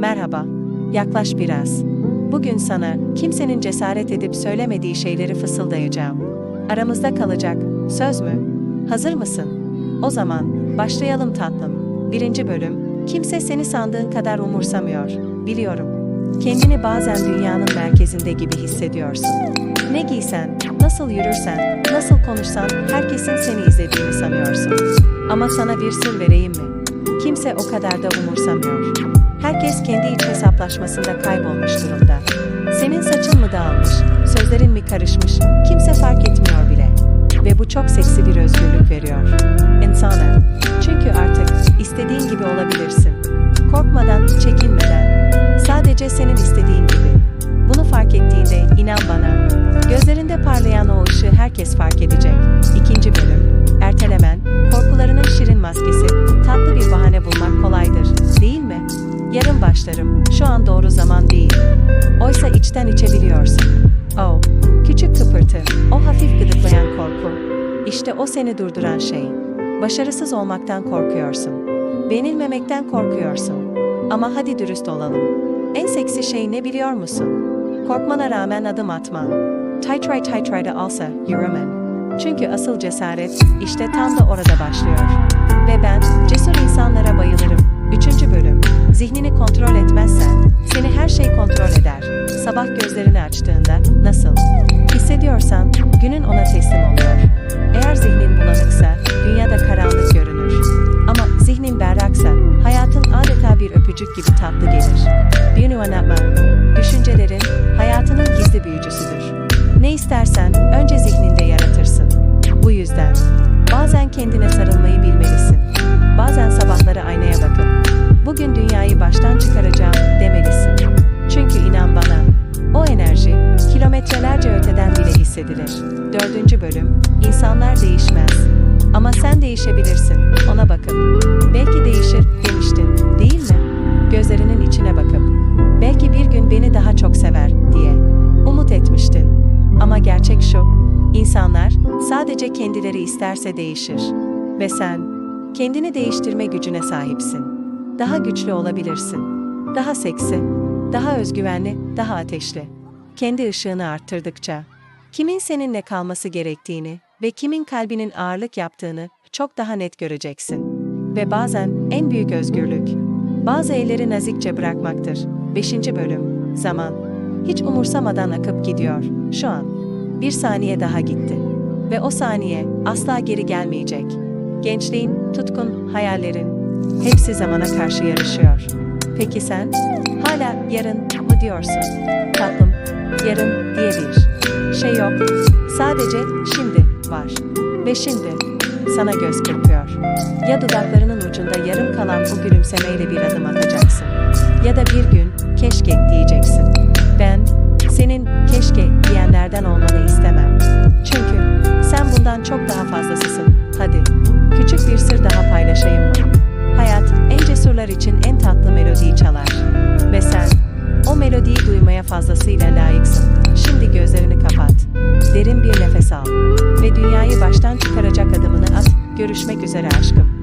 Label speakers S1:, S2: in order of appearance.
S1: Merhaba. Yaklaş biraz. Bugün sana kimsenin cesaret edip söylemediği şeyleri fısıldayacağım. Aramızda kalacak. Söz mü? Hazır mısın? O zaman başlayalım tatlım. Birinci bölüm. Kimse seni sandığın kadar umursamıyor. Biliyorum. Kendini bazen dünyanın merkezinde gibi hissediyorsun. Ne giysen, nasıl yürürsen, nasıl konuşsan herkesin seni izlediğini sanıyorsun. Ama sana bir sır vereyim mi? Kimse o kadar da umursamıyor. Herkes kendi iç hesaplaşmasında kaybolmuş durumda. Senin saçın mı dağılmış, sözlerin mi karışmış, kimse fark etmiyor bile. Ve bu çok seksi bir özgürlük veriyor. İnsana. Çünkü artık istediğin gibi olabilirsin. Korkmadan, çekinmeden. Sadece senin istediğin gibi. Bunu fark ettiğinde inan bana. Gözlerinde parlayan o ışığı herkes fark edecek. İkinci bölüm. Ertelemen, korkularının şirin maskesi, tatlı Yarın başlarım, şu an doğru zaman değil. Oysa içten içebiliyorsun. Oh, küçük kıpırtı, o hafif gıdıklayan korku. İşte o seni durduran şey. Başarısız olmaktan korkuyorsun. Beğenilmemekten korkuyorsun. Ama hadi dürüst olalım. En seksi şey ne biliyor musun? Korkmana rağmen adım atman. Titray titrayda alsa yürümen. Çünkü asıl cesaret işte tam da orada başlıyor. Sabah gözlerini açtığında nasıl hissediyorsan günün ona teslim oluyor. Eğer zihnin bulanıksa dünyada karanlık görünür. Ama zihnin berraksa hayatın adeta bir öpücük gibi tatlı gelir. Bir unutma. Düşüncelerin hayatının gizli büyücüsüdür. Ne istersen önce zihninde yaratırsın. Bu yüzden bazen kendine sarılmayı bilmelisin. Bazen sabahları aynaya bakıp bugün dünyayı baştan çıkaracağım demelisin. İnsanlar değişmez. Ama sen değişebilirsin ona bakıp. Belki değişir demiştin değil mi? Gözlerinin içine bakıp. Belki bir gün beni daha çok sever diye. Umut etmiştin. Ama gerçek şu, insanlar sadece kendileri isterse değişir. Ve sen, kendini değiştirme gücüne sahipsin. Daha güçlü olabilirsin. Daha seksi, daha özgüvenli, daha ateşli. Kendi ışığını arttırdıkça, kimin seninle kalması gerektiğini ve kimin kalbinin ağırlık yaptığını çok daha net göreceksin. Ve bazen en büyük özgürlük, bazı elleri nazikçe bırakmaktır. 5. bölüm, zaman. Hiç umursamadan akıp gidiyor, şu an. Bir saniye daha gitti. Ve o saniye asla geri gelmeyecek. Gençliğin, tutkun, hayallerin, hepsi zamana karşı yarışıyor. Peki sen? Hala yarın mı diyorsun? Tatlım, yarın diye bir şey yok. Sadece şimdi var. Ve şimdi sana göz kırpıyor. Ya dudaklarının ucunda yarım kalan bu gülümsemeyle bir adım atacaksın. Ya da bir gün keşke diyeceksin. Ben senin keşke diyenlerden olmanı istemem. Çünkü sen bundan çok daha fazlasısın. Hadi küçük bir sır daha paylaşalım. Derin bir nefes al ve dünyayı baştan çıkaracak adımını at. Görüşmek üzere aşkım.